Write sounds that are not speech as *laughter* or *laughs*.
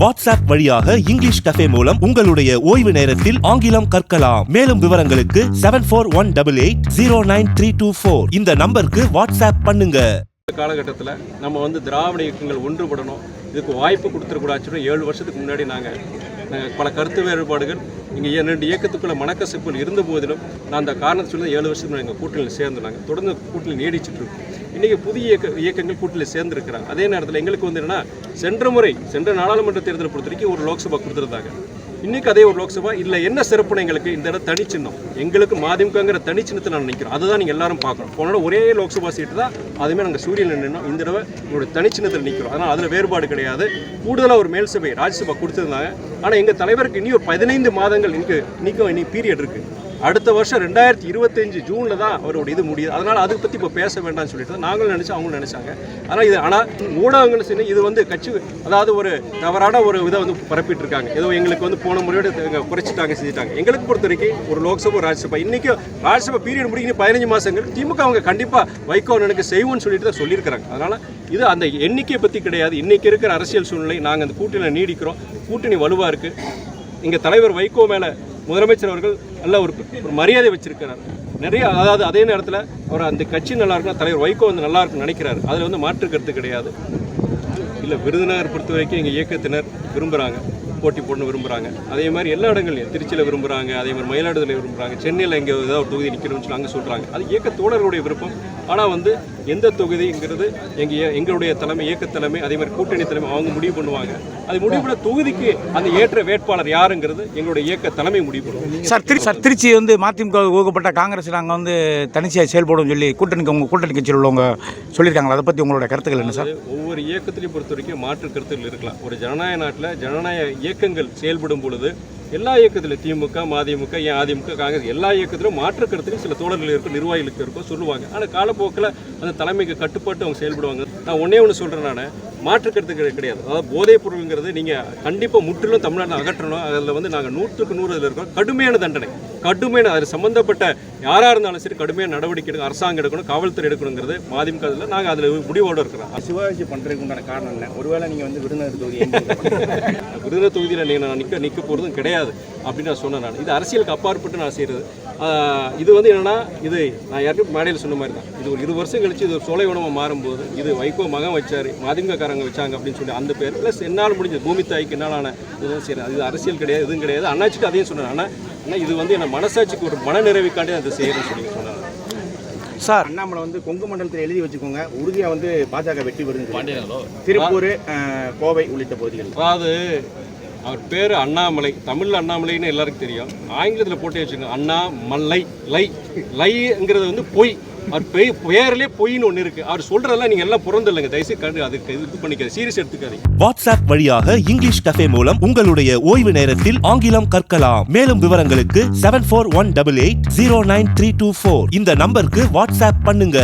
WhatsApp வழியாக English cafe மூலம் உங்களுடைய ஓய்வு நேரத்தில் ஆங்கிலம் கற்கலாம். மேலும் விவரங்களுக்கு seven four one double eight zero nine three two four இந்த நம்பருக்கு வாட்ஸ்அப் பண்ணுங்க. காலகட்டத்தில் நம்ம வந்து திராவிட இயக்கங்கள் ஒன்றுபடணும். இதுக்கு வாய்ப்பு கொடுத்துடக்கூடாதுன்னு ஏழு வருஷத்துக்கு முன்னாடி நாங்கள் நாங்கள் பல கருத்து வேறுபாடுகள் இங்கே ரெண்டு இயக்கத்துக்குள்ள மனக்கசப்புகள் இருந்த போதிலும் நான் அந்த காரணத்தை சொல்லி ஏழு வருஷத்துக்கு எங்கள் கூட்டணியில் சேர்ந்துனாங்க தொடர்ந்து கூட்டணி நீடிச்சிட்டு இருக்கோம் இன்றைக்கி புதிய இயக்க இயக்கங்கள் கூட்டணியில் சேர்ந்துருக்கிறாங்க. அதே நேரத்தில் எங்களுக்கு வந்து என்னன்னா சென்ற முறை சென்ற நாடாளுமன்ற தேர்தலை பொறுத்த வரைக்கும் ஒரு லோக்சபா கொடுத்துருந்தாங்க. இன்னைக்கு அதே ஒரு லோக்சபா இல்லை என்ன சிறப்புன்னு எங்களுக்கு இந்த இடம் தனிச்சின்னம் எங்களுக்கு மாதிமுகங்கிற தனிச்சின்னத்தை நான் நினைக்கிறோம் அதுதான் நீங்கள் எல்லாரும் பார்க்கணும். போனோட ஒரே லோக்சபா சீட்டு தான் அதுமே நாங்கள் சூரியனில் நின்னோம். இந்த தடவை உங்களுடைய தனிச்சின்னத்தில் நிற்கிறோம் ஆனால் அதில் வேறுபாடு கிடையாது. கூடுதலாக ஒரு மேல் சபை ராஜ்யசபா கொடுத்துருந்தாங்க. ஆனால் எங்கள் தலைவருக்கு இனி ஒரு பதினைந்து மாதங்கள் இன்னைக்கு இன்னைக்கும் இனி பீரியட் இருக்குது அடுத்த வருஷம் ரெண்டாயிரத்தி இருபத்தஞ்சு ஜூனில் தான் அவரோட இது முடியுது. அதனால் அதை பற்றி இப்போ பேச வேண்டாம்னு சொல்லிட்டு தான் நாங்களும் நினச்சோம் அவங்களும் நினச்சாங்க. ஆனால் இது ஆனால் ஊடகங்கள் சரி இது வந்து கட்சி அதாவது ஒரு தவறான ஒரு இதை வந்து பரப்பிட்டு இருக்காங்க ஏதோ எங்களுக்கு வந்து போன முறையோட குறைச்சிட்டாங்க செஞ்சுட்டாங்க. எங்களுக்கு பொறுத்த வரைக்கும் ஒரு லோக்சபா ராஜ்யசபா இன்றைக்கும் ராஜ்யசபா பீரியட் முடிக்கணும் பதினஞ்சு மாதங்கள் திமுக அவங்க கண்டிப்பாக வைகோ எனக்கு செய்வோம்னு சொல்லிட்டு தான் சொல்லியிருக்கிறாங்க. அதனால் இது அந்த எண்ணிக்கையை பற்றி கிடையாது. இன்றைக்கி இருக்கிற அரசியல் சூழ்நிலை நாங்கள் அந்த கூட்டணியில் நீடிக்கிறோம். கூட்டணி வலுவாக இருக்குது இங்கே தலைவர் வைகோ மேலே முதலமைச்சர் அவர்கள் நல்ல ஒரு ஒரு மரியாதை வச்சிருக்கிறார். நிறைய அதாவது அதே நேரத்தில் அவர் அந்த கட்சி நல்லா இருக்குன்னா தலைவர் வைகோ வந்து நல்லா இருக்குன்னு நினைக்கிறாரு. அதில் வந்து மாற்று கருத்து கிடையாது. இல்லை விருதுநகர் பொறுத்த வரைக்கும் எங்கள் இயக்கத்தினர் விரும்புகிறாங்க போட்டி போடணும் விரும்புகிறாங்க அதே மாதிரி எல்லா இடங்கள்லையும் திருச்சியில் விரும்புகிறாங்க அதே மாதிரி மயிலாடுதுறையில் விரும்புகிறாங்க சென்னையில் எங்கே ஏதாவது ஒரு தொகுதி நிற்கணும்னு சொல்லி அங்கே சொல்கிறாங்க அது இயக்க தோழர்களுடைய விருப்பம். ஆனால் வந்து எந்த தொகுதிங்கிறது எங்கள் எங்களுடைய தலைமை இயக்க தலைமை அதே மாதிரி கூட்டணி தலைமை அவங்க முடிவு பண்ணுவாங்க. அது முடிவு பண்ண தொகுதிக்கு அந்த ஏற்ற வேட்பாளர் யாருங்கிறது எங்களுடைய இயக்க தலைமை முடிவு பண்ணுவோம் சார் திரு சார் திருச்சி வந்து மதிமுக ஊக்கப்பட்ட காங்கிரஸ் நாங்கள் வந்து தனிச்சையாக செயல்படும் சொல்லி கூட்டணிக்கு உங்கள் கூட்டணி கட்சியில் உள்ளவங்க சொல்லியிருக்காங்களா? அதை பற்றி உங்களோட கருத்துக்கள் என்ன சார்? ஒவ்வொரு இயக்கத்திலையும் பொறுத்த வரைக்கும் மாற்று கருத்துகள் இருக்கலாம். ஒரு ஜனநாயக நாட்டில் ஜனநாயக இயக்கங்கள் செயல்படும் பொழுது எல்லா இயக்கத்திலும் திமுக மதிமுக ஏன் அதிமுக காங்கிரஸ் எல்லா இயக்கத்திலும் மாற்று சில தோழர்கள் இருக்கும் நிர்வாகிகளுக்கு இருக்கும் சொல்லுவாங்க. ஆனால் காலப்போக்கில் அந்த தலைமைக்கு கட்டுப்பட்டு அவங்க செயல்படுவாங்க. நான் ஒன்றே ஒன்று சொல்கிறேன் நான். மாற்று கருத்துக்கள் கிடையாது. அதாவது போதைப் பொருளுங்கிறது நீங்கள் கண்டிப்பாக முற்றிலும் தமிழ்நாட்டில் அகற்றணும். அதில் வந்து நாங்கள் நூற்றுக்கு நூறு இதில் இருக்கோம். கடுமையான தண்டனை. கடுமையான அது சம்மந்தப்பட்ட யாராக இருந்தாலும் சரி கடுமையான நடவடிக்கை எடுக்கணும் அரசாங்கம் எடுக்கணும் காவல்துறை எடுக்கணுங்கிறது மதிமுக இதில் நாங்கள் அதில் முடிவோடு இருக்கிறோம். சிவாஜி பண்றதுக்கு உண்டான காரணம் என்ன ஒருவேளை நீங்க வந்து விருதுநகர் தொகுதி *laughs* விருதுநகர் தொகுதியில் நீங்கள் நான் நிற்க நிற்க போகிறதும் கிடையாது அப்படின்னு நான் சொன்னேன் நான். இது அரசியலுக்கு அப்பாற்பட்டு நான் செய்கிறது இது வந்து என்னன்னா இது நான் யாருக்கும் மேடையில் சொன்ன மாதிரி தான். இது ஒரு இரு வருஷம் கழிச்சு இது ஒரு சோலை உணவாக மாறும்போது இது வைகோ மகன் வச்சார் மதிமுகக்காரங்க வச்சாங்க அப்படின்னு சொல்லி அந்த பேர். ப்ளஸ் என்னால் முடிஞ்சது பூமி தாய்க்கு என்னாலான இதுதான் சரி அது அரசியல் கிடையாது இதுவும் கிடையாது. அண்ணாச்சிட்டு அதையும் சொன்னேன். ஆனால் ஆனால் இது வந்து என்ன மனசாட்சிக்கு ஒரு மன நிறைவுக்காண்டி அதை செய்யணும்னு சொல்லி சொன்னாங்க. சார். அண்ணாமலை வந்து கொங்கு மண்டலத்தில் எழுதி வச்சுக்கோங்க. உறுதியா வந்து பாஜக வெற்றி பெறுது திருப்பூர் கோவை உள்ளிட்ட பகுதிகள் அதாவது அவர் பேர் அண்ணாமலை தமிழில் அண்ணாமலைன்னு எல்லாருக்கும் தெரியும். ஆங்கிலத்தில் போட்டு வச்சுக்கோங்க. அண்ணா மல்லை லை லைங்கிறது வந்து பொய். அவர் பெய் பெயர்லேயே பொய்ன்னு ஒன்று இருக்குது அவர் சொல்றதெல்லாம் நீங்கள் எல்லாம் புறந்தில்லைங்க தயவுசெய்து கண்டு அதுக்கு இது பண்ணிக்க சீரியஸ் எடுத்துக்காதீங்க. வாட்ஸ்அப் வழியாக இங்கிலீஷ் கஃபே மூலம் உங்களுடைய ஓய்வு நேரத்தில் ஆங்கிலம் கற்கலாம். மேலும் விவரங்களுக்கு seven four one double eight zero nine three two four இந்த நம்பருக்கு வாட்ஸ்அப் பண்ணுங்க.